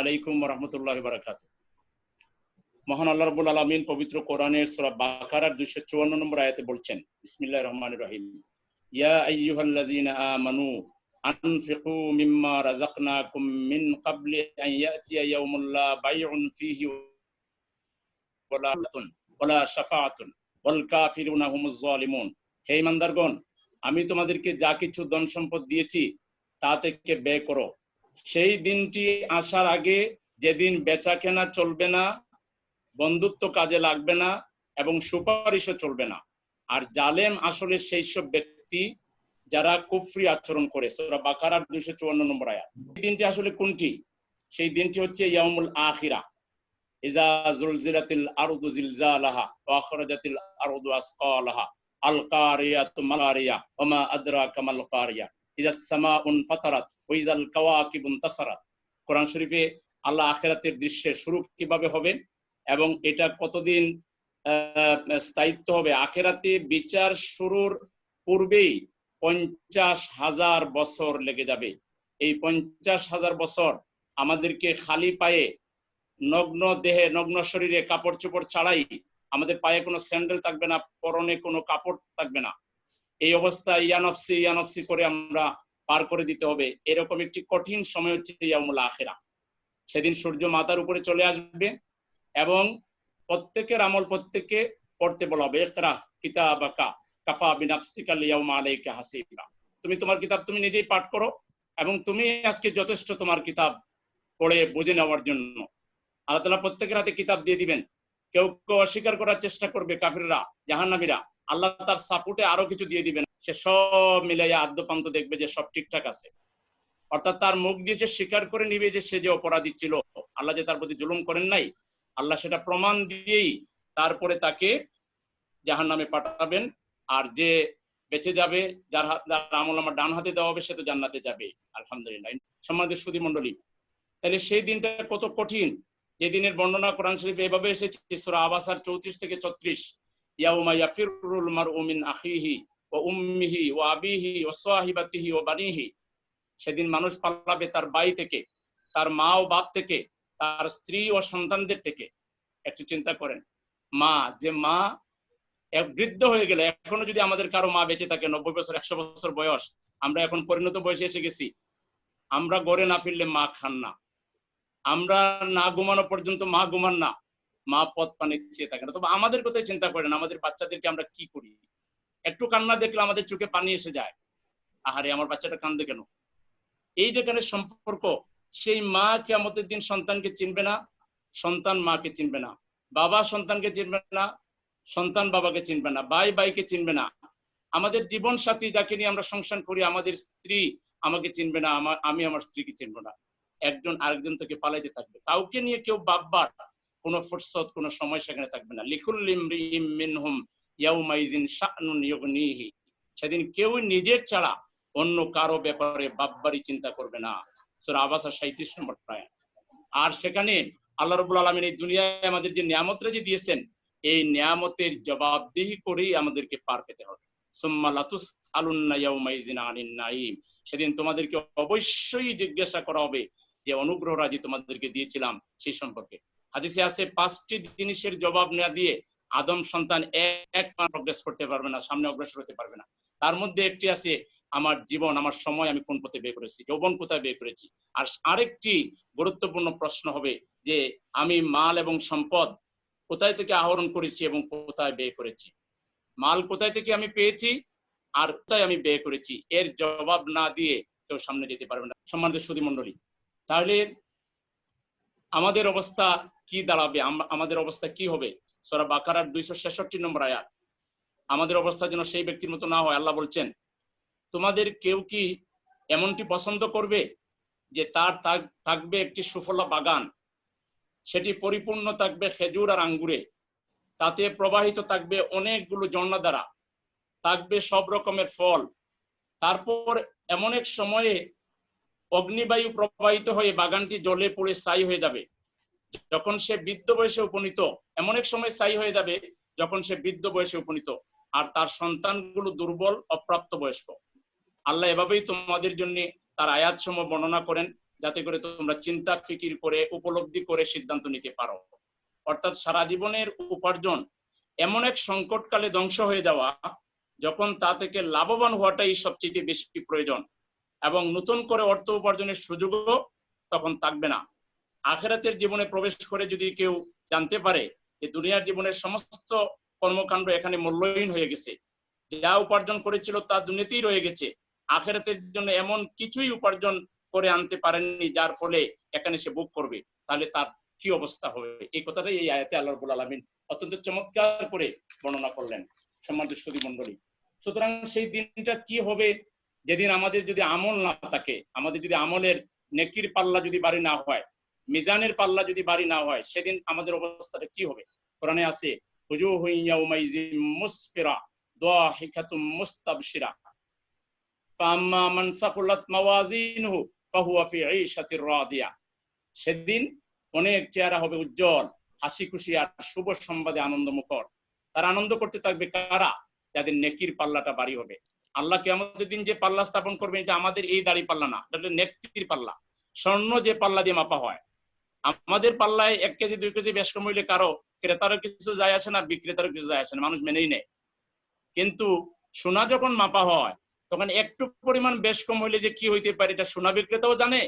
আলাইকুম মহান আল্লাহ রাব্বুল আলামিন পবিত্র কোরআনের সূরা বাকারার 254 নম্বর আয়াতে বলছেন, বিসমিল্লাহির রহমানির রহিম, ইয়া আইয়ুহাল্লাযীনা আমানু আনফিকু মিম্মা রাযাকনাকুম মিন ক্বাবলি আন ইয়াতিয়া ইয়াউমুন লা বাইউন ফীহি ওয়ালা ওয়ালা শাফাআতুন, ওয়াল কাফিরুনা হুমুজ জালিমুন হে ইমানদারগণ, আমি তোমাদেরকে যা কিছু ধন সম্পদ দিয়েছি, তা থেকে ব্যয় করো। সেই দিনটি আসার আগে যেদিন বেচা কেনা চলবে না, বন্ধুত্ব কাজে লাগবে না এবং সুপারিশও চলবে না। আর জালেম আসলে সেই সব ব্যক্তি যারা কুফরি আচরণ করে, সোরা বাকারার দুইশো চুয়ান্ন নম্বর আয়াত। এই দিনটি আসলে কোনটি? সেই দিনটি হচ্ছে ইয়ামুল আখিরা। ইজা জুলজিলাতিল আরদু জিলজালাহা ওয়া আরদু আসকালাহা। কাওয়াকিবুন তাসারাত। কোরআন শরীফে আল্লাহ আখিরাতের শুরু কীভাবে হবে এবং এটা কতদিন স্থায়িত্ব হবে? আখেরাতে বিচার শুরুর পূর্বেই পঞ্চাশ হাজার বছর লেগে যাবে। এই পঞ্চাশ হাজার বছর আমাদেরকে খালি পায়ে নগ্ন দেহে, নগ্ন শরীরে কাপড় চোপড় ছাড়াই আমাদের পায়ে কোনো স্যান্ডেল থাকবে না, পরনে কোনো কাপড় থাকবে না। এই অবস্থায় ইয়ানফসি ইয়ানফসি করে আমরা পার করে দিতে হবে। এরকম একটি কঠিন সময় হচ্ছে ইয়ামুল আখেরা। সেদিন সূর্য মাথার উপরে চলে আসবে এবং প্রত্যেকের আমল প্রত্যেককে পড়তে বলা হবে। একরা কিতাবাকা কাফা বিনাফসিকা লিয়াউমা আলাইকা হাসিবা। তুমি তোমার কিতাব তুমি নিজেই পাঠ করো এবং তুমি আজকে যথেষ্ট তোমার কিতাব পড়ে বুঝে নেওয়ার জন্য। আল্লাহ তালা প্রত্যেকের হাতে কিতাব দিয়ে দিবেন। কেউ কেউ অস্বীকার করার চেষ্টা করবে কাফিররা, জাহান্নামীরা। আল্লাহ তার সাপোর্টে আরও কিছু দিয়ে দিবেন। সে সব মিলাইয়া আদ্যপান্ত দেখবে যে সব ঠিকঠাক আছে। অর্থাৎ তার মুখ দিয়ে যে স্বীকার করে নিবে যে সে যে অপরাধী ছিল, আল্লাহ যে তার প্রতি জুলুম করেন নাই, আল্লাহ সেটা প্রমাণ দিয়েই তারপরে তাকে জাহান নামে পাঠাবেন। আর যে বেঁচে যাবে, যার যার আমল আমার ডান হাতে দেওয়া হবে, সে তো জান্নাতে যাবে। আলহামদুলিল্লাহ। সম্মানিত সুদী মন্ডলী তাহলে সেই দিনটা কত কঠিন। যে দিনের বর্ণনা কোরআন শরীফ এভাবে এসেছে, সূরা আবাসার চৌত্রিশ থেকে ছত্রিশ। ইয়াউমা ইয়াফিরুল আখিহি ওয়া উম্মিহি ওয়া আবিহি ওয়া সাহিবাতিহি ওয়া বানিহি। সেদিন মানুষ তার বাড়ি থেকে, তার মা ও বাপ থেকে, তার স্ত্রী ও সন্তানদের থেকে। একটু চিন্তা করেন, মা, যে মা এক বৃদ্ধ হয়ে গেলে, এখনও যদি আমাদের কারও মা বেঁচে থাকে, নব্বই বছর, একশো বছর বয়স, আমরা এখন পরিণত বয়সে এসে গেছি। আমরা গড়ে না ফিরলে মা খান না। আমরা না ঘুমানো পর্যন্ত মা ঘুমান না। মা পথ পানি চেয়ে থাকে না। তবে আমাদের কথাই চিন্তা করেন, আমাদের বাচ্চাদেরকে আমরা কি করি? একটু কান্না দেখলে আমাদের চোখে পানি এসে যায়। আহারে, আমার বাচ্চাটা কান্দে কেন? এই যেখানে সম্পর্ক, সেই মা কেমতের দিন সন্তানকে চিনবে না, সন্তান মাকে চিনবে না। বাবা সন্তানকে চিনবে না, সন্তান বাবাকে চিনবে না। ভাই ভাইকে চিনবে না। আমাদের জীবন সাথী যাকে নিয়ে আমরা সংসার করি, আমাদের স্ত্রী আমাকে চিনবে না আমার আমি আমার স্ত্রীকে চিনবো না। একজন আরেকজন থেকে পালাইতে থাকবে। কাউকে নিয়ে কেউ বাববার কোনো ফুরসত, কোনো সময় সেখানে থাকবে না। ইউগনিহি। সেদিন কেউ নিজের ছাড়া অন্য কারও ব্যাপারে বাববারই চিন্তা করবে না। সুরা আবাসা সাঁত্রিশ নম্বর প্রায় আর সেখানে আল্লাহ রবুল আলমিন এই দুনিয়ায় আমাদের যে নিয়ামতরা যে দিয়েছেন, এই নিয়ামতের জবাবদিহি করেই আমাদেরকে পার পেতে হবে। সেদিন তোমাদেরকে অবশ্যই জিজ্ঞাসা করা হবে যে অনুগ্রহ রাজি তোমাদেরকে দিয়েছিলাম সেই সম্পর্কে। হাদিসে আছে, পাঁচটি জিনিসের জবাব না দিয়ে আদম সন্তান এক পা প্রগ্রেস করতে পারবে না, সামনে অগ্রসর হতে পারবে না। তার মধ্যে একটি আছে, আমার জীবন, আমার সময় আমি কোন পথে বের করেছি, যৌবন কোথায় বের করেছি। আর আরেকটি গুরুত্বপূর্ণ প্রশ্ন হবে যে, আমি মাল এবং সম্পদ কোথায় থেকে আহরণ করেছি এবং কোথায় ব্যয় করেছি? মাল কোথায় থেকে আমি পেয়েছি আর কোথায় আমি ব্যয় করেছি? এর জবাব না দিয়ে কেউ সামনে যেতে পারবে না। সম্মানিত সুদী মন্ডলী তাহলে আমাদের অবস্থা কি দাঁড়াবে? আমাদের অবস্থা কি হবে? সরা বাকারার দুইশো ছেষট্টি নম্বর আয়াত। আমাদের অবস্থা যেন সেই ব্যক্তির মতো না হয়, আল্লাহ বলছেন, তোমাদের কেউ কি এমনটি পছন্দ করবে যে তার থাকবে একটি সুফলা বাগান? সেটি পরিপূর্ণ থাকবে খেজুর আর আঙ্গুরে। তাতে প্রবাহিত থাকবে অনেকগুলো ঝর্ণা দ্বারা। থাকবে সব রকমের ফল। তারপর এমন এক সময়ে অগ্নিবায়ু প্রবাহিত হয়ে বাগানটি জলে পড়ে ছাই হয়ে যাবে। যখন সে বৃদ্ধ বয়সে উপনীত, এমন এক সময় ছাই হয়ে যাবে যখন সে বৃদ্ধ বয়সে উপনীত। আর তার সন্তানগুলো দুর্বল অপ্রাপ্ত বয়স্ক আল্লাহ এভাবেই তোমাদের জন্য তার আয়াত সমূহ বর্ণনা করেন, যাতে করে তোমরা চিন্তা, ফিকির করে, উপলব্ধি করে সিদ্ধান্ত নিতে পারো। অর্থাৎ সারা জীবনের উপার্জন এমন এক সংকটকালে ধ্বংস হয়ে যাওয়া, যখন তা থেকে লাভবান হওয়াটাই সবচেয়ে বেশি প্রয়োজন। এবং নতুন করে অর্থ উপার্জনের সুযোগও তখন থাকবে না। আখেরাতের জীবনে প্রবেশ করে যদি কেউ জানতে পারে যে দুনিয়ার জীবনের সমস্ত কর্মকাণ্ড এখানে মূল্যহীন হয়ে গেছে, যা উপার্জন করেছিল তা দুর্নীতিই রয়ে গেছে, আখেরাতের জন্য এমন কিছুই উপার্জন করে আনতে পারেননি যার ফলে এখানে সে বুক করবে। তাহলে তার কি অবস্থা হবে? এই কথাটাই এই আয়াতে আল্লাহ রবুল আলমিন অত্যন্ত চমৎকার করে বর্ণনা করলেন। সম্মানিত সুদী মন্ডলী সুতরাং সেই দিনটা কি হবে যেদিন আমাদের যদি আমল না থাকে, আমাদের যদি আমলের নেকির পাল্লা যদি বাড়ি না হয়, মিজানের পাল্লা যদি বাড়ি না হয়, সেদিন আমাদের অবস্থাটা কি হবে? কোরআনে আছে সেদিন অনেক চেহারা হবে উজ্জ্বল হাসি খুশি আর শুভ সংবাদে আনন্দ মুখর তারা আনন্দ করতে থাকবে কারা? যাদের নেকির পাল্লাটা বাড়ি হবে। আল্লাহকে আমাদের দিন যে পাল্লা স্থাপন করবে এটা আমাদের এই দাড়ি পাল্লা না, এটা নেকির পাল্লা। স্বর্ণ যে পাল্লা দিয়ে মাপা হয়, আমাদের পাল্লায় এক কেজি, দুই কেজি বেশ কম হইলে কারও ক্রেতারও কিছু যায় আসে না, বিক্রেতারও কিছু যায় আসে না, মানুষ মেনেই নেয়। কিন্তু সোনা যখন মাপা হয়, তখন একটু পরিমাণ বেশ কম হইলে যে কি হইতে পারে, এটা সোনা বিক্রেতাও জানে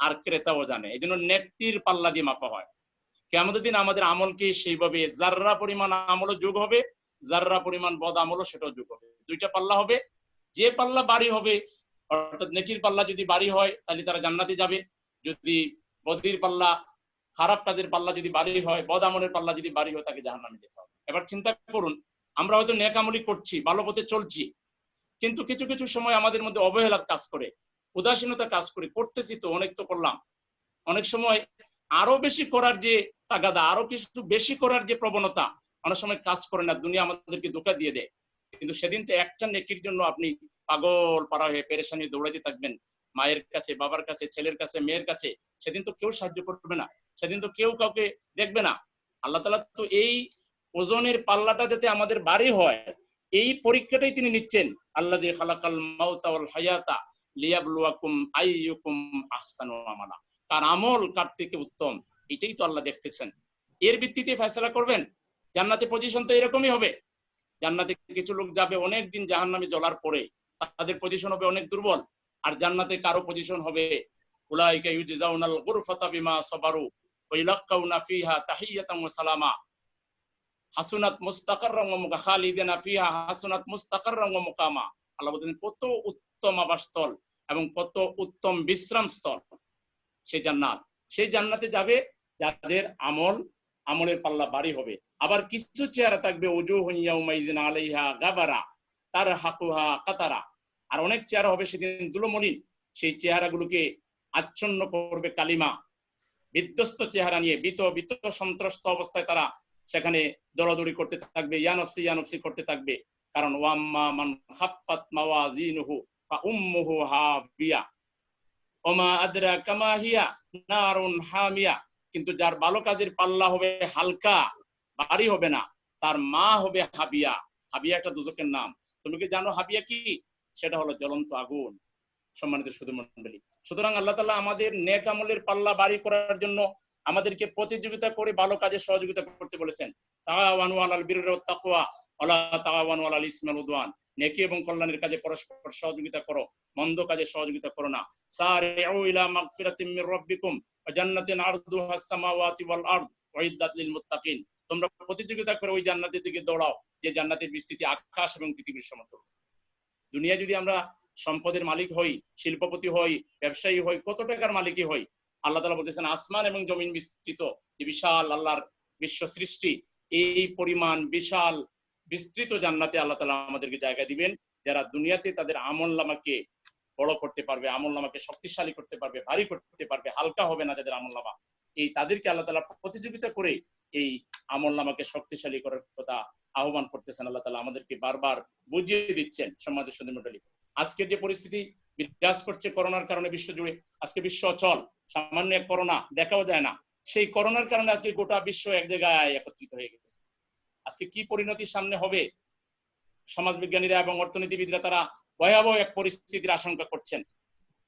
আর ক্রেতাও জানে। এই জন্য নেকটির পাল্লা দিয়ে মাপা হয়। কেমন দিন আমাদের আমলকে সেইভাবে? যার্রা পরিমাণ আমলও যোগ হবে, যার্রা পরিমাণ বদ আমলও সেটাও যোগ হবে। দুইটা পাল্লা হবে যে পাল্লা বাড়ি হবে, অর্থাৎ নেকির পাল্লা যদি বাড়ি হয়, তাহলে তারা জান্নাতে যাবে। যদি বদির পাল্লা, খারাপ কাজের পাল্লা যদি বাড়ি হয়, বদ আমলের পাল্লা যদি বাড়ি হয়, তাকে জাহান নামে যেতে হবে। এবার চিন্তা করুন, আমরা হয়তো নেক আমলি করছি, ভালো পথে চলছি, কিন্তু কিছু কিছু সময় আমাদের মধ্যে অবহেলার কাজ করে উদাসীনতা কাজ করে, করতেছি তো, অনেক তো করলাম। অনেক সময় আরও বেশি করার যে তাগাদা, আরও কিছু বেশি করার যে প্রবণতা, অনেক সময় কাজ করে না, দুনিয়া আমাদেরকে ধোকা দিয়ে দেয়। কিন্তু সেদিন তো একটা নেকির জন্য আপনি পাগল, পাড়া হয়ে পেরেশানি দৌড়াইতে থাকবেন। মায়ের কাছে, বাবার কাছে, ছেলের কাছে, মেয়ের কাছে, সেদিন তো কেউ সাহায্য করবে না। সেদিন তো কেউ কাউকে দেখবে না। আল্লাহ তালা তো এই ওজনের পাল্লাটা যাতে আমাদের বাড়ি হয়, এই পরীক্ষাটাই তিনি নিচ্ছেন। আল্লাহ যে খালাকাল মাউতা ওয়াল হায়াতা লিয়াবলুয়াকুম আইয়ুকুম আহসানু আমালা। কার আমল কার থেকে উত্তম? এটাই তো আল্লাহ দেখতেছেন। এর ভিত্তিতে ফেসলা করবেন? জান্নাতে পজিশন তো এরকমই হবে। জান্নাতে কিছু লোক যাবে অনেক দিন জাহান্নামে জ্বলার পরে, তাদের পজিশন হবে অনেক দুর্বল। আর জান্নাতে কারও পজিশন হবে, উলাইকা ইউজাউনাল গুরফাতা বিমা সাবারু ওয়া ইলাক্কাউনা ফিহা তাহিয়াতাম ওয়া সালামা। হাসুনাত মুস্তাকাররাম ওয়া ফিহা হাসুনাত মুস্তাকাররাম ওয়া মুকামা। আল্লাহ বলেন কত উত্তম আবাসস্থল এবং কত উত্তম বিশ্রাম স্থল সেই জান্নাত। সেই জান্নাতে যাবে যাদের আমল আমলের পাল্লা বাড়ি হবে। আবার কিছু চেহারা থাকবে উজু হুইয়াউমাইজিন আলাইহা গাবারা তার হাকুহা কাতারা। আর অনেক চেহারা হবে সেদিন দুলোমলিন। সেই চেহারাগুলোকে আচ্ছন্ন করবে কালিমা। বিধ্বস্ত চেহারা নিয়ে, বিত বিত, সন্ত্রস্ত অবস্থায় তারা সেখানে দৌড়াদৌড়ি করতে থাকবে ইয়ানফসি ইয়ানফসি করতে থাকবে। কারণ ওয়াম্মা মান খাফফাত মাওয়াজিনুহু ফা উম্মুহু হাবিয়া। ওমা আদরা কামা হিয়া নারুন হামিয়া। কিন্তু যার ভালো কাজের পাল্লা হবে হালকা, ভারী হবে না। তার মা হবে হাবিয়া। হাবিয়া একটা দুজকের নাম। তুমি কি জানো হাবিয়া কি? সেটা হলো জ্বলন্ত আগুন। সম্মানিত শুধু মন্ডলী সুতরাং আল্লাহ তালা আমাদের নেক আমলের পাল্লা বাড়ি করার জন্য আমাদেরকে প্রতিযোগিতা করে ভালো কাজে সহযোগিতা করতে বলেছেন। নেকি এবং কল্যাণের কাজে পরস্পর সহযোগিতা করো, মন্দ কাজে সহযোগিতা করো না। জান্নাতিন আরদুহা সামাওয়াতি ওয়াল আরদ উইদ্দাত লিল মুত্তাকিন। তোমরা প্রতিযোগিতা করে ওই জান্নাতের দিকে দৌড়াও, যে জান্নাতের বিস্তৃতি আকাশ এবং পৃথিবীর সমতল। দুনিয়া যদি আমরা সম্পদের মালিক হই, শিল্পপতি হই, ব্যবসায়ী হই, কত টাকার মালিকই হই, আল্লাহ তালা বলতেছেন, আসমান এবং জমিন বিস্তৃত, যে বিশাল আল্লাহর বিশ্ব সৃষ্টি, এই পরিমাণ বিশাল বিস্তৃত জান্নাতে আল্লাহ তালা আমাদেরকে জায়গা দিবেন, যারা দুনিয়াতে তাদের আমল নামাকে বড় করতে পারবে, আমল নামাকে শক্তিশালী করতে পারবে, ভারী করতে পারবে, হালকা হবে না যাদের আমল নামা। এই তাদেরকে আল্লাহ তালা প্রতিযোগিতা করে এই আমল নামাকে শক্তিশালী করার কথা আহ্বান করতেছেন আল্লাহ তালা আমাদেরকে বারবার বুঝিয়ে দিচ্ছেন সমাজ সুন্দর মন্ডলী আজকের যে পরিস্থিতি বিরাজ করছে করোনার কারণে বিশ্ব জুড়ে আজকে বিশ্ব অচল, সামান্য করোনা, দেখাও যায় না। সেই করোনার কারণে আজকে গোটা বিশ্ব এক জায়গায় একত্রিত হয়ে গেছে। আজকে কি পরিণতির সামনে হবে সমাজবিজ্ঞানীরা এবং অর্থনীতিবিদরা তারা ভয়াবহ এক পরিস্থিতির আশঙ্কা করছেন।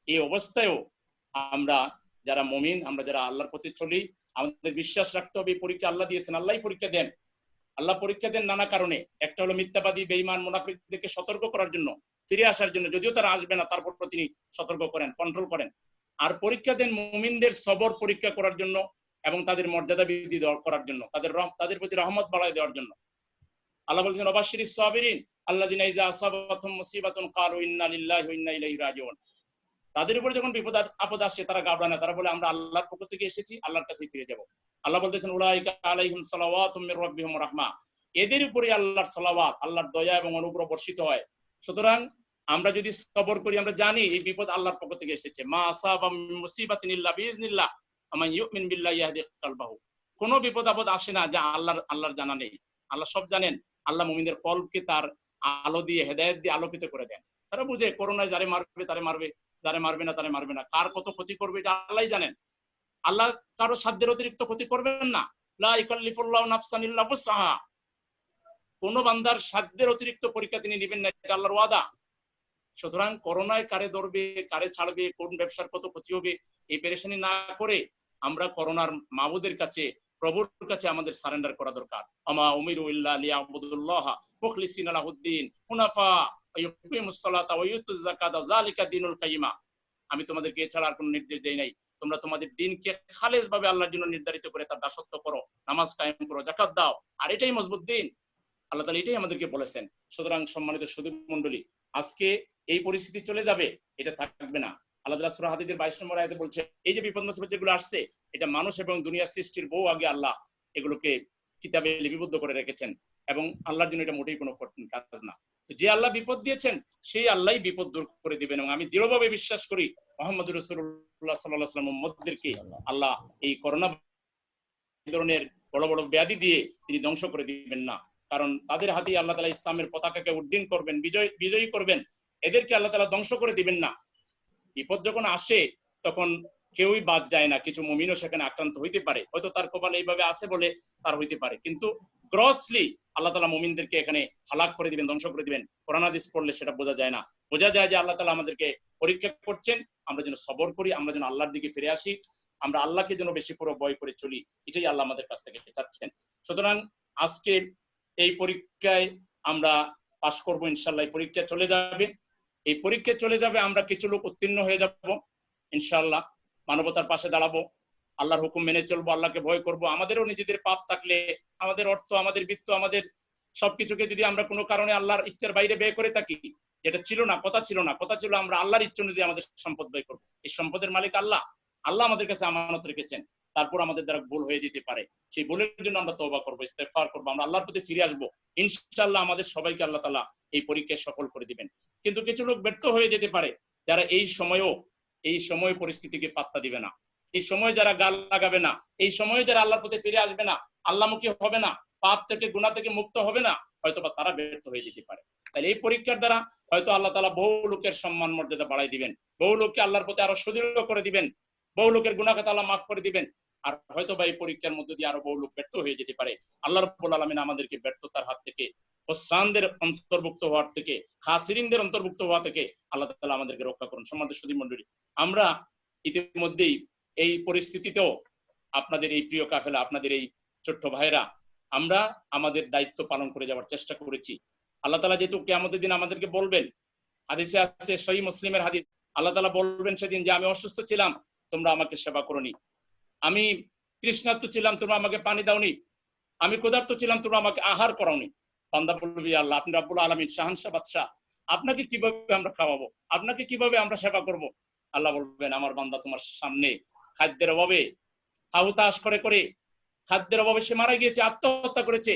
এই অবস্থায়ও আমরা যারা মমিন, আমরা যারা আল্লাহর প্রতি চলি, আমাদের বিশ্বাস রাখতে হবে পরীক্ষা আল্লাহ দিয়েছেন আল্লাহ পরীক্ষা দেন। আল্লাহ পরীক্ষা দেন নানা কারণে। একটা হলো মিথ্যাবাদী বেইমান মুনাফিকদেরকে সতর্ক করার জন্য, ফিরে আসার জন্য, যদিও তারা আসবে না তারপর তিনি সতর্ক করেন কন্ট্রোল করেন। আর পরীক্ষা দেন মুমিনদের সবর পরীক্ষা করার জন্য এবং তাদের মর্যাদা বৃদ্ধি করার জন্য, তাদের তাদের প্রতি রহমত বাড়াই দেওয়ার জন্য। আল্লাহ বলছেন সাবিরিন আল্লাহ মুসিবাতুন ক্বালু ইন্না লিল্লাহি ওয়া ইন্না ইলাইহি রাজিউন। তাদের উপরে যখন বিপদ আপদ আসে, তারা গাবড়া না। তারা বলে, আমরা আল্লাহর পক্ষ থেকে এসেছি, আল্লাহর কাছে ফিরে যাব। আল্লাহ বলতেছেন, উলাইকা আলাইহিম সালাওয়াতুম মির রাব্বিহিম রাহমা। এদের উপরে আল্লাহর সালাওয়াত, আল্লাহর দয়া এবং অনুগ্রহ বর্ষিত হয়। সুতরাং আমরা যদি সবর করি, আমরা জানি এই বিপদ আল্লাহর পক্ষ থেকে এসেছে। মা আসাবা মুসিবাতিন ইল্লা বিইজনিল্লাহ ইউমিন ইয়াহদি কালবাহু। কোন বিপদ আপদ আসে না যা আল্লাহর আল্লাহর জানা নেই। আল্লাহ সব জানেন, আল্লাহ মুমিনদের কলবকে তার আলো দিয়ে, হেদায়েত দিয়ে আলোকিত করে দেন। তারা বুঝে, করোনায় যারে মারবে, তারে মারবে, যারে মারবে না, তারে মারবে না। কার কত ক্ষতি করবে, এটা আল্লাহ জানেন। আল্লাহ কারও সাধ্যের অতিরিক্ত ক্ষতি করবেন না। কোন বান্দার সাধ্যের অতিরিক্ত পরীক্ষা তিনি নেবেন না, এটা আল্লাহর ওয়াদা। সুতরাং করোনায় কারে ধরবে, কারে ছাড়বে, কোন ব্যবসার কত ক্ষতি হবে, এই পেরেশানি না করে আমরা করোনার মাবুদের কাছে প্রভুর কাছে আমাদের সারেন্ডার করা দরকার। আমা উমিরু ইল্লা লিয়াবুদুল্লাহ মুখলিসিন লাহুদ্দিন, হুনাফা, ইউকিমুস ওয়া ইউতুজ যাকাতা, যালিকা দীনুল কাইয়িমা আমি তোমাদেরকে এছাড়া আর কোনো নির্দেশ দেই নাই। তোমরা তোমাদের দিনকে খালেজ ভাবে আল্লাহর জন্য নির্ধারিত করে তার দাসত্ব করো, নামাজ কায়েম করো জাকাত দাও, আর এটাই মজবুত দিন। আল্লাহ তাআলা এটাই আমাদেরকে বলেছেন। সুতরাং সম্মানিত সুদী মণ্ডলী, আজকে এই পরিস্থিতি চলে যাবে, এটা থাকবে না। আল্লাহ সূরা হাদীদের 22 নম্বর আয়াতে বলছে, এই যে বিপদ মুসিবত যেগুলো আসছে, এটা মানুষ এবং দুনিয়া সৃষ্টির বহু আগে আল্লাহ এগুলোকে কিতাবে লিপিবদ্ধ করে রেখেছেন এবং আল্লাহর জন্য এটা মোটেই কোনো কঠিন কাজ না। যে আল্লাহ বিপদ দিয়েছেন, সেই আল্লাহই বিপদ দূর করে দিবেন এবং আমি দৃঢ়ভাবে বিশ্বাস করি মোহাম্মদ রসুল্লাহ সাল্লাহ আল্লাহ এই করোনা ধরনের বড় বড় ব্যাধি দিয়ে তিনি ধ্বংস করে দিবেন না। কারণ তাদের হাতে আল্লাহ তালা ইসলামের পতাকাকে উড্ডীন করবেন, বিজয়, বিজয়ী করবেন। এদেরকে আল্লাহ তালা ধ্বংস করে দিবেন না। বিপদ যখন আসে, তখন কেউই বাদ যায় না। কিছু মমিনও সেখানে আক্রান্ত হইতে পারে। হয়তো তার কপাল এইভাবে আসে বলে তার হইতে পারে। কিন্তু গ্রসলি আল্লাহ তালা মমিনদেরকে এখানে হালাক করে দিবেন, ধ্বংস করে দিবেন। কোরআনাদিস পড়লে সেটা বোঝা যায় না। বোঝা যায় যে আল্লাহ তালা আমাদেরকে পরীক্ষা করছেন। আমরা যেন সবর করি, আমরা যেন আল্লাহর দিকে ফিরে আসি। আমরা আল্লাহকে যেন বেশি করে ভয় করে চলি, এটাই আল্লাহ আমাদের কাছ থেকে চাচ্ছেন। সুতরাং আজকে এই পরীক্ষায় আমরা পাশ করব ইনশাল্লাহ পরীক্ষা চলে যাবে। এই পরীক্ষা চলে যাবে, আমরা কিছু লোক উত্তীর্ণ হয়ে যাব ইনশাল্লাহ মানবতার পাশে দাঁড়াবো, আল্লাহর হুকুম মেনে চলবো, আল্লাহকে ভয় করব, আমাদেরও নিজেদের পাপ থাকলে, আমাদের অর্থ, আমাদের বৃত্ত, আমাদের সবকিছুকে যদি আমরা কোনো কারণে আল্লাহর ইচ্ছার বাইরে ব্যয় করে থাকি, যেটা ছিল না, কথা ছিল না, কথা ছিল আমরা আল্লাহর ইচ্ছা অনুযায়ী আমাদের সম্পদ ব্যয় করব। এই সম্পদের মালিক আল্লাহ আল্লাহ আমাদের কাছে আমানত রেখেছেন, তারপর আমাদের দ্বারা ভুল হয়ে যেতে পারে। সেই ভুলের জন্য আমরা তবা করব ইস্তেফার করব, আমরা আল্লাহর প্রতি ফিরে আসব ইনশাল্লাহ আমাদের সবাইকে আল্লাহ তালা এই পরীক্ষায় সফল করে দিবেন। কিন্তু কিছু লোক ব্যর্থ হয়ে যেতে পারে যারা এই সময়ও, এই সময় পরিস্থিতিকে পাত্তা দিবে না। এই সময় যারা গাল লাগাবে না, এই সময় যারা আল্লাহর প্রতি ফিরে আসবে না, আল্লাহমুখী হবে না, পাপ থেকে গুণা থেকে মুক্ত হবে না হয়তো বা তারা ব্যর্থ হয়ে যেতে পারে। তাহলে এই পরীক্ষার দ্বারা হয়তো আল্লাহ তালা বহু লোকের সম্মান, মর্যাদা বাড়াই দিবেন। বহু লোককে আল্লাহর প্রতি আরও সুদৃঢ় করে দিবেন। বহু লোকের গুণাকে আল্লাহ মাফ করে দিবেন। আর হয়তো বা এই পরীক্ষার মধ্যে দিয়ে আরও বহু লোক ব্যর্থ হয়ে যেতে পারে। আল্লাহ রব্বুল আলমিন আমাদেরকে ব্যর্থতার হাত থেকে হোসানদের অন্তর্ভুক্ত হওয়ার থেকে, খাসিরিনদের অন্তর্ভুক্ত হওয়া থেকে আল্লাহ তালা আমাদেরকে রক্ষা করুন। সমাজ সুদী মন্ডলী আমরা ইতিমধ্যেই এই পরিস্থিতিতেও আপনাদের এই প্রিয় কাফেলা, আপনাদের এই ছোট্ট ভাইরা আমরা আমাদের দায়িত্ব পালন করে যাওয়ার চেষ্টা করেছি। আল্লাহ তালা যেহেতু কেমতের দিন আমাদেরকে বলবেন, হাদিসে আছে সহি মুসলিমের হাদিস, আল্লাহ তালা বলবেন সেদিন যে, আমি অসুস্থ ছিলাম, তোমরা আমাকে সেবা করনি। আমি তৃষ্ণার্ত ছিলাম, তোমরা আমাকে পানি দাওনি। আমি ক্ষুধার্ত ছিলাম, তোমরা আমাকে আহার করাওনি। বান্দা বলবি আল্লাহ, আপনি রাব্বুল আলমিন, শাহানশাহ বাদশাহ, আপনাকে কীভাবে আমরা খাওয়াবো? আপনাকে কীভাবে আমরা সেবা করব? আল্লাহ বলবেন, আমার বান্দা তোমার সামনে খাদ্যের অভাবে হাউতাস করে করে, খাদ্যের অভাবে সে মারা গিয়েছে, আত্মহত্যা করেছে।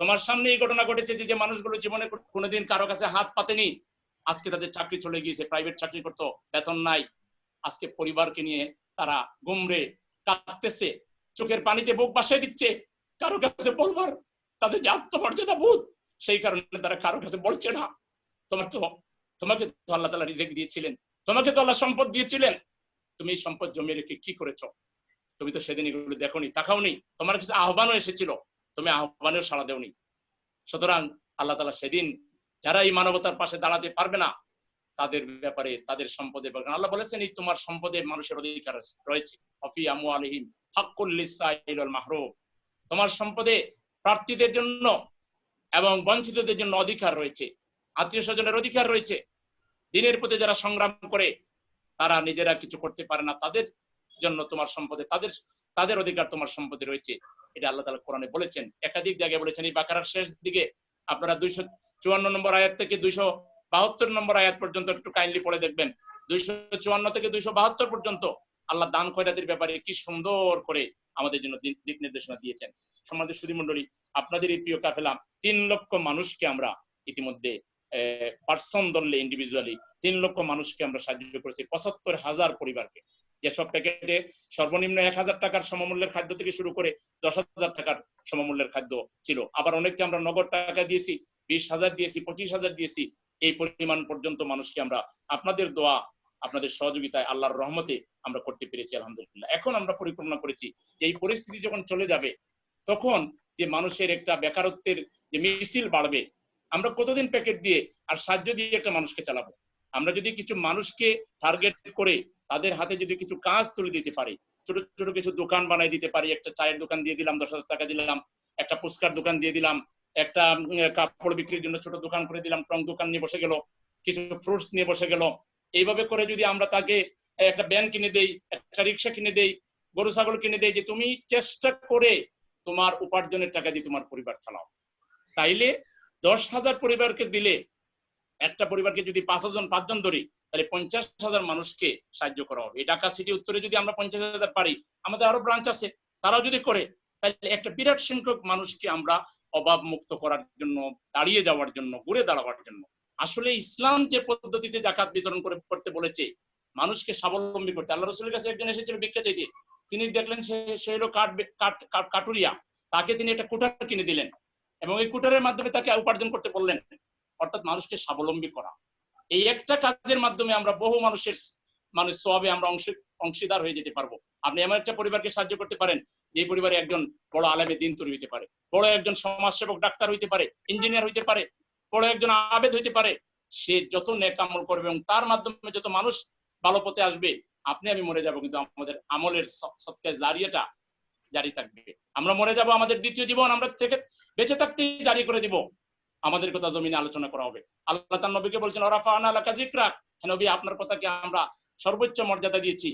তোমার সামনে এই ঘটনা ঘটেছে যে মানুষগুলো জীবনে কোনোদিন কারও কাছে হাত পাতেনি। আজকে তাদের চাকরি চলে গিয়েছে প্রাইভেট চাকরি করতো, বেতন নাই। আজকে পরিবারকে নিয়ে তারা গুমরে কাঁদতেছে, চোখের পানিতে বুক বাসায় দিচ্ছে, কারও কাছে বলবার, তাদের যে আত্মমর্যাদা বোধ, সেই কারণে তারা কারও কাছে বলছে না। তোমার তো, তোমাকে তো আল্লাহ তালা রিজেক দিয়েছিলেন, তোমাকে তো আল্লাহ সম্পদ দিয়েছিলেন। তুমি এই সম্পদ জমিয়ে রেখে কি করেছ? তুমি তো সেদিন এগুলো দেখোনি, তাকাওনি, তোমার কাছে আহ্বানও এসেছিল, তুমি আহ্বানেও সাড়া দেওনি। সুতরাং আল্লাহ তালা সেদিন যারা এই মানবতার পাশে দাঁড়াতে পারবে না তাদের ব্যাপারে, তাদের সম্পদে ব্যাপারে। আল্লাহ বলেছেন, এই তোমার সম্পদে মানুষের অধিকার রয়েছে। অফি আমু আলহিম হাক্কুল লিসাইল মাহরুম। তোমার সম্পদে প্রার্থীদের জন্য এবং বঞ্চিতদের জন্য অধিকার রয়েছে, আত্মীয় স্বজনের অধিকার রয়েছে। দিনের প্রতি যারা সংগ্রাম করে, তারা নিজেরা কিছু করতে পারে না। তাদের জন্য তোমার সম্পদে, তাদের তাদের অধিকার তোমার সম্পদে রয়েছে। এটা আল্লাহ তালা কোরআনে বলেছেন। একাধিক জায়গায় বলেছেন, এই বাকারার শেষ দিকে আপনারা দুইশো চুয়ান্ন নম্বর আয়াত থেকে দুইশো বাহাত্তর নম্বর আয়াত পর্যন্ত একটু কাইন্ডলি পড়ে দেখবেন। দুইশো চুয়ান্ন থেকে দুইশো বাহাত্তর পর্যন্ত আল্লাহ দান খয়রাতির ব্যাপারে কি সুন্দর করে আমাদের জন্য দিক নির্দেশনা দিয়েছেন। সমাজের সুদী মন্ডলী আপনাদের এই প্রিয় কাফেলা, তিন লক্ষ মানুষকে আমরা ইতিমধ্যে পার্সন ইন্ডিভিজুয়ালি তিন লক্ষ মানুষকে আমরা সাহায্য করেছি পঁচাত্তর হাজার পরিবারকে। যেসব প্যাকেটে সর্বনিম্ন এক হাজার টাকার সমমূল্যের খাদ্য থেকে শুরু করে দশ হাজার টাকার সমমূল্যের খাদ্য ছিল। আবার অনেককে আমরা নগদ টাকা দিয়েছি, বিশ হাজার দিয়েছি, পঁচিশ হাজার দিয়েছি এই পরিমাণ পর্যন্ত মানুষকে আমরা আপনাদের দোয়া, আপনাদের সহযোগিতায় আল্লাহর রহমতে আমরা করতে পেরেছি, আলহামদুলিল্লাহ। এখন আমরা পরিকল্পনা করেছি যে এই পরিস্থিতি যখন চলে যাবে, তখন যে মানুষের একটা বেকারত্বের যে মিছিল বাড়বে, আমরা কতদিন প্যাকেট দিয়ে আর সাহায্য দিয়ে একটা মানুষকে চালাবো? আমরা যদি কিছু মানুষকে টার্গেট করে তাদের হাতে যদি কিছু কাজ তুলে দিতে পারি, ছোট ছোট কিছু দোকান বানাই দিতে পারি, একটা চায়ের দোকান দিয়ে দিলাম, দশ হাজার টাকা দিলাম, একটা পুস্কার দোকান দিয়ে দিলাম একটা কাপড় বিক্রির জন্য ছোট দোকান করে দিলাম, টং দোকান নিয়ে বসে গেল, কিছু ফ্রুটস নিয়ে বসে গেল। এইভাবে করে যদি আমরা তাকে একটা ব্যান কিনে দেই, একটা রিক্সা কিনে দেই, গরু, ছাগল কিনে দেই যে, তুমি চেষ্টা করে তোমার উপার্জনের টাকা দিয়ে তোমার পরিবার চালাও। তাইলে দশ হাজার পরিবারকে দিলে, একটা পরিবারকে যদি পাঁচ হাজার পাঁচজন ধরি, তাহলে পঞ্চাশ হাজার মানুষকে সাহায্য করা হবে। এই ঢাকা সিটি উত্তরে যদি আমরা পঞ্চাশ হাজার পারি, আমাদের আরও ব্রাঞ্চ আছে, তারাও যদি করে তাহলে একটা বিরাট সংখ্যক মানুষকে আমরা অভাব মুক্ত করার জন্য, দাঁড়িয়ে যাওয়ার জন্য, ঘুরে দাঁড়াবার জন্য। আসলে ইসলাম যে পদ্ধতিতে জাকাত বিতরণ করে, করতে বলেছে, মানুষকে স্বাবলম্বী করতে। আল্লাহ রসুলের কাছে একজন এসেছিল ভিক্ষা চাইতে। তিনি দেখলেন সে হলো কাঠ কাটুরিয়া। তাকে তিনি একটা কুটার কিনে দিলেন এবং এই কুটারের মাধ্যমে তাকে উপার্জন করতে বললেন। অর্থাৎ মানুষকে স্বাবলম্বী করা। এই একটা কাজের মাধ্যমে আমরা বহু মানুষের, মানুষ সবে আমরা অংশ, অংশীদার হয়ে যেতে পারব। আপনি এমন একটা পরিবারকে সাহায্য করতে পারেন যে পরিবারে একজন বড় আলেমে দিন তৈরি হইতে পারে, বড় একজন সমাজসেবক ডাক্তার হইতে পারে ইঞ্জিনিয়ার হইতে পারে, বড় একজন আবেদ হইতে পারে, সে যত নেক আমল করবে এবং তার মাধ্যমে যত মানুষ ভালো পথে আসবে, আপনি আমি মরে যাব কিন্তু আমাদের আমলের সৎকার জারিয়াটা জারি থাকবে। আমরা মরে যাব, আমাদের দ্বিতীয় জীবন আমরা থেকে বেঁচে থাকতেই জারি করে দিব। আমাদের কথা জমিনে আলোচনা করা হবে। আল্লাহ তার নবীকে বলছেন ওরাফা আনা আলাকা জিকরা নবী, আপনার কথাকে আমরা সর্বোচ্চ মর্যাদা দিয়েছি।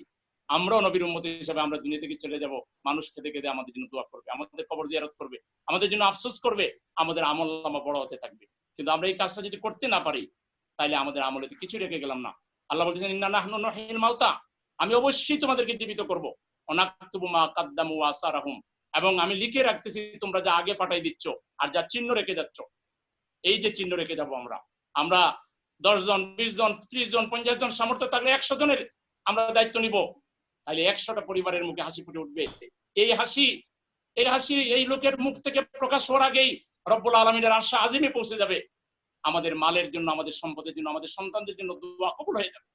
আমরাও নবীর উন্মতি হিসেবে আমরা দুনিয়া থেকে চলে যাব। মানুষ খেতে খেতে আমাদের জন্য দোয়া করবে, আমাদের কবর জিয়ারত করবে, আমাদের জন্য আফসোস করবে, আমাদের আমল নামা বড় হতে থাকবে। কিন্তু আমরা এই কাজটা যদি করতে না পারি তাহলে আমাদের আমলে তো কিছু রেখে গেলাম না। আল্লাহ বলছেন, ইন্না নাহনু নহিল মাউতা। আমি অবশ্যই তোমাদেরকে জীবিত করব। অনাক্তুবু মা কাদ্দামু আসারাহুম। এবং আমি লিখে রাখতেছি, তোমরা যা আগে পাঠাই দিচ্ছ আর যা চিহ্ন রেখে যাচ্ছ, এই যে চিহ্ন রেখে যাব আমরা। আমরা দশ জন, বিশ জন, ত্রিশ জন, পঞ্চাশ জন সামর্থ্য থাকলে একশো জনের আমরা দায়িত্ব নিব। তাহলে একশোটা পরিবারের মুখে হাসি ফুটে উঠবে। এই হাসি এই হাসি এই লোকের মুখ থেকে প্রকাশ হওয়ার আগেই রব্বুল আলমিনের আশা আজিমে পৌঁছে যাবে। আমাদের মালের জন্য, আমাদের সম্পদের জন্য, আমাদের সন্তানদের জন্য দোয়া কবুল হয়ে যাবে।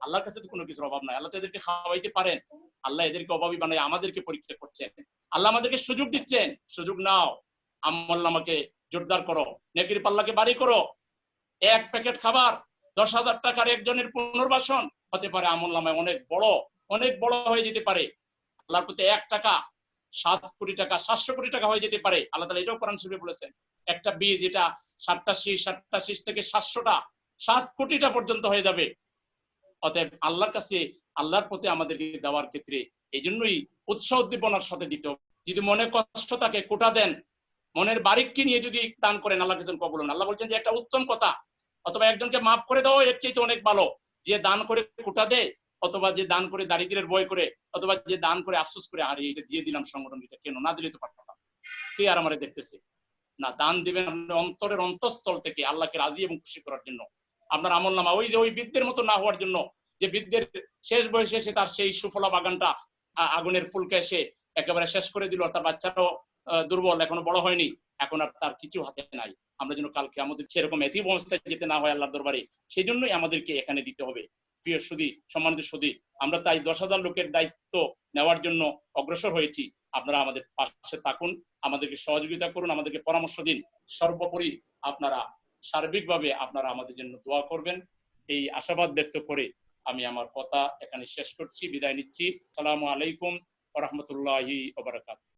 আল্লাহর কাছে তো কোনো কিছুর অভাব নাই। আল্লাহ এদেরকে খাওয়াইতে পারেন। আল্লাহ এদেরকে অভাবী বানায়, আমাদেরকে পরীক্ষা করছেন। আল্লাহ আমাদেরকে সুযোগ দিচ্ছেন। সুযোগ নাও। আমাকে জোরদার করো। নেকির পাল্লাকে বাড়ি করো। এক প্যাকেট খাবার, দশ হাজার টাকার একজনের পুনর্বাসন। হতে পারে আমল নামায় অনেক বড় অনেক বড় হয়ে যেতে পারে। আল্লাহর প্রতি এক টাকা, সাত কোটি টাকা, সাতশো কোটি টাকা হয়ে যেতে পারে। আল্লাহ তালা এটাও কোরআন শরীফে বলেছেন, একটা বীজ এটা সাতটা শীষ সাতটা শীষ থেকে সাতশোটা, সাত কোটিটা পর্যন্ত হয়ে যাবে। অতএব আল্লাহর কাছে, আল্লাহর প্রতি আমাদেরকে দেওয়ার ক্ষেত্রে এই জন্যই উৎসাহ উদ্দীপনার সাথে দিতে যদি মনে কষ্ট তাকে কোটা দেন। মনের বারিককে নিয়ে যদি দান করেন আল্লাহ কিছু কবল আল্লাহ বলছেন যে, একটা উত্তম কথা, অথবা একজনকে মাফ করে দাও, এর চাইতে অনেক ভালো। যে দান করে কোটা দেয় অথবা যে দান করে দারিদ্রের বই করে, অথবা যে দান করে আফসোস করে, আরে এটা দিয়ে দিলাম সংগঠন, এটা কেন? না দিলে তো পারতাম কে আর আমারে দেখতেছে? না, দান দিবেন অন্তরের অন্তঃস্থল থেকে আল্লাহকে রাজি এবং খুশি করার জন্য। আপনার আমল নামা, ওই যে ওই বৃদ্ধের মতো না হওয়ার জন্য, যে বৃদ্ধের শেষ বয়সে এসে তার সেই সুফলা বাগানটা আগুনের ফুলকে এসে একেবারে শেষ করে দিল তার বাচ্চাটাও দুর্বল, এখনও বড় হয়নি, এখন আর তার কিছু হাতে নাই। আমরা যেন কালকে আমাদের সেরকম এথিব অবস্থায় যেতে না হয় আল্লাহর দরবারে, সেই জন্যই আমাদেরকে এখানে দিতে হবে। প্রিয় সুদী, সম্মানিত সুদী, আমরা তাই দশ হাজার লোকের দায়িত্ব নেওয়ার জন্য অগ্রসর হয়েছি। আপনারা আমাদের পাশে থাকুন, আমাদেরকে সহযোগিতা করুন, আমাদেরকে পরামর্শ দিন। সর্বোপরি আপনারা সার্বিকভাবে আপনারা আমাদের জন্য দোয়া করবেন। এই আশাবাদ ব্যক্ত করে আমি আমার কথা এখানে শেষ করছি, বিদায় নিচ্ছি। সালামু আলাইকুম ওরহমতুল্লাহি ওবরাকাত